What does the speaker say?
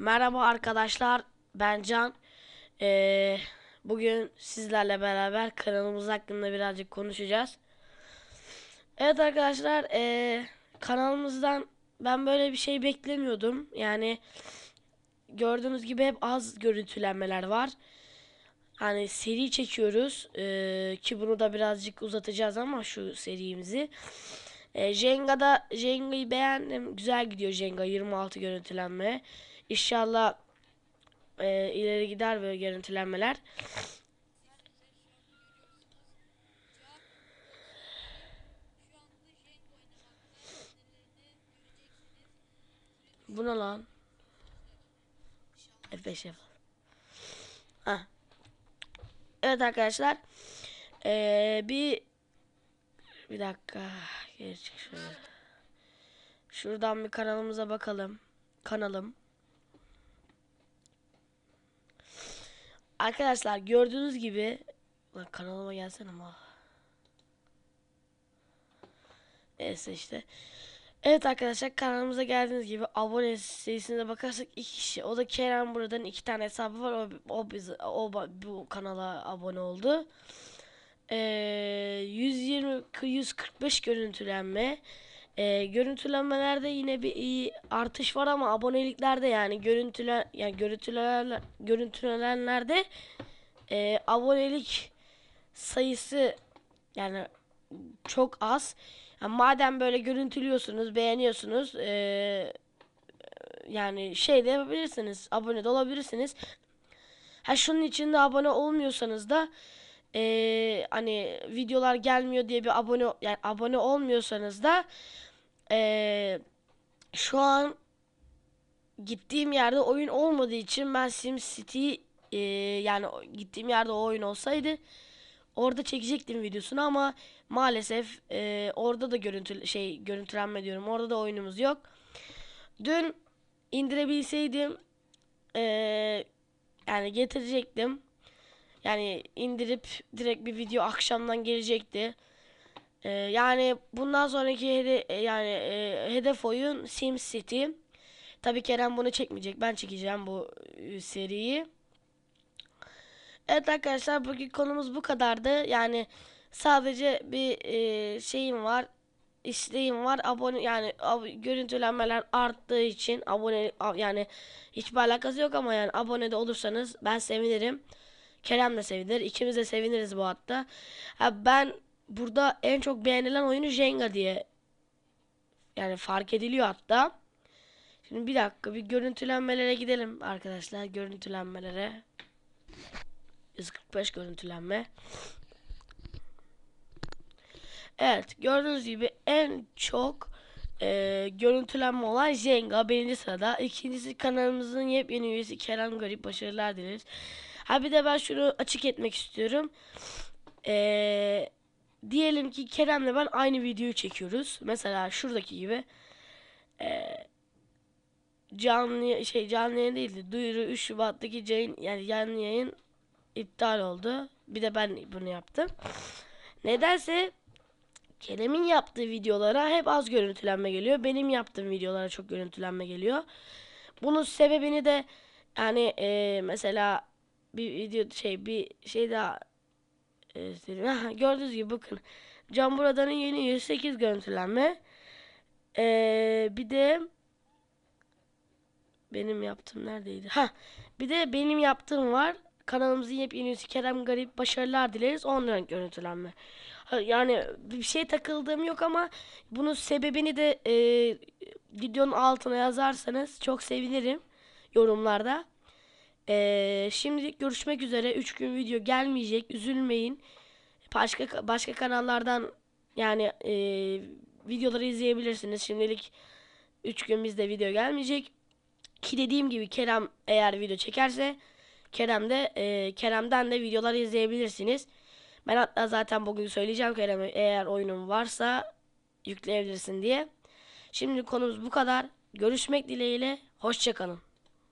Merhaba arkadaşlar, ben Can. Ee, bugün sizlerle beraber kanalımız hakkında birazcık konuşacağız. Evet arkadaşlar, ee, kanalımızdan ben böyle bir şey beklemiyordum. Yani gördüğünüz gibi hep az görüntülenmeler var. Hani seri çekiyoruz ee, ki bunu da birazcık uzatacağız ama şu serimizi. E, Jenga'da Jenga'yı beğendim. Güzel gidiyor Jenga 26 görüntülenme. İnşallah e, ileri gider böyle görüntülenmeler. Bu ne lan? F5 F. Ha. Evet arkadaşlar. Ee, bir bir dakika. Geri çık şöyle. Şuradan bir kanalımıza bakalım. Kanalım. Arkadaşlar gördüğünüz gibi Lan kanalıma gelsene ama. Neyse işte. Evet arkadaşlar kanalımıza geldiğiniz gibi abone sayısına bakarsak iki kişi. O da Kerem buradan iki tane hesabı var. O, o, biz, o bu kanala abone oldu. Ee, 120 145 görüntülenme. Ee, görüntülenmelerde yine bir iyi artış var ama aboneliklerde yani görüntülen yani görüntülen görüntülenenlerde e, abonelik sayısı yani çok az. Yani madem böyle görüntülüyorsunuz, beğeniyorsunuz, e, yani şey de yapabilirsiniz, abone de olabilirsiniz. Ha şunun için abone olmuyorsanız da e, hani videolar gelmiyor diye bir abone yani abone olmuyorsanız da e, şu an gittiğim yerde oyun olmadığı için ben SimCity e, yani gittiğim yerde o oyun olsaydı orada çekecektim videosunu ama maalesef e, orada da görüntü şey görüntülenme diyorum orada da oyunumuz yok. Dün indirebilseydim e, yani getirecektim. Yani indirip direkt bir video akşamdan gelecekti. Ee, yani bundan sonraki hede yani e, hedef oyun SimCity. Tabii Kerem bunu çekmeyecek. Ben çekeceğim bu e, seriyi. Evet arkadaşlar bugün konumuz bu kadardı. Yani sadece bir e, şeyim var. isteğim var. Abone yani ab görüntülenmeler arttığı için abone yani hiçbir alakası yok ama yani abone de olursanız ben sevinirim. Kerem de sevinir. İkimiz de seviniriz bu hatta. Ha, ben burada en çok beğenilen oyunu Jenga diye yani fark ediliyor hatta. Şimdi bir dakika bir görüntülenmelere gidelim arkadaşlar. Görüntülenmelere. 145 görüntülenme. Evet gördüğünüz gibi en çok e, görüntülenme olan Jenga birinci sırada. İkincisi kanalımızın yepyeni üyesi Kerem Garip başarılar dileriz. Ha bir de ben şunu açık etmek istiyorum. Ee, diyelim ki Kerem'le ben aynı videoyu çekiyoruz. Mesela şuradaki gibi. Ee, canlı şey canlı yayın değildi. Duyuru 3 Şubat'taki yayın yani canlı yayın iptal oldu. Bir de ben bunu yaptım. Nedense Kerem'in yaptığı videolara hep az görüntülenme geliyor. Benim yaptığım videolara çok görüntülenme geliyor. Bunun sebebini de yani e, mesela bir video şey bir şey daha e, söyleyeyim. gördüğünüz gibi bakın. Can Buradan'ın yeni 108 görüntülenme. Ee, bir de benim yaptığım neredeydi? Ha, bir de benim yaptığım var. Kanalımızın yepyeni üyesi Kerem Garip başarılar dileriz. Onların görüntülenme. Yani bir şey takıldığım yok ama bunun sebebini de e, videonun altına yazarsanız çok sevinirim yorumlarda. Ee, şimdilik görüşmek üzere. 3 gün video gelmeyecek. Üzülmeyin. Başka başka kanallardan yani e, videoları izleyebilirsiniz. Şimdilik 3 gün bizde video gelmeyecek. Ki dediğim gibi Kerem eğer video çekerse Kerem de e, Kerem'den de videoları izleyebilirsiniz. Ben hatta zaten bugün söyleyeceğim Kerem'e eğer oyunun varsa yükleyebilirsin diye. Şimdi konumuz bu kadar. Görüşmek dileğiyle. Hoşçakalın.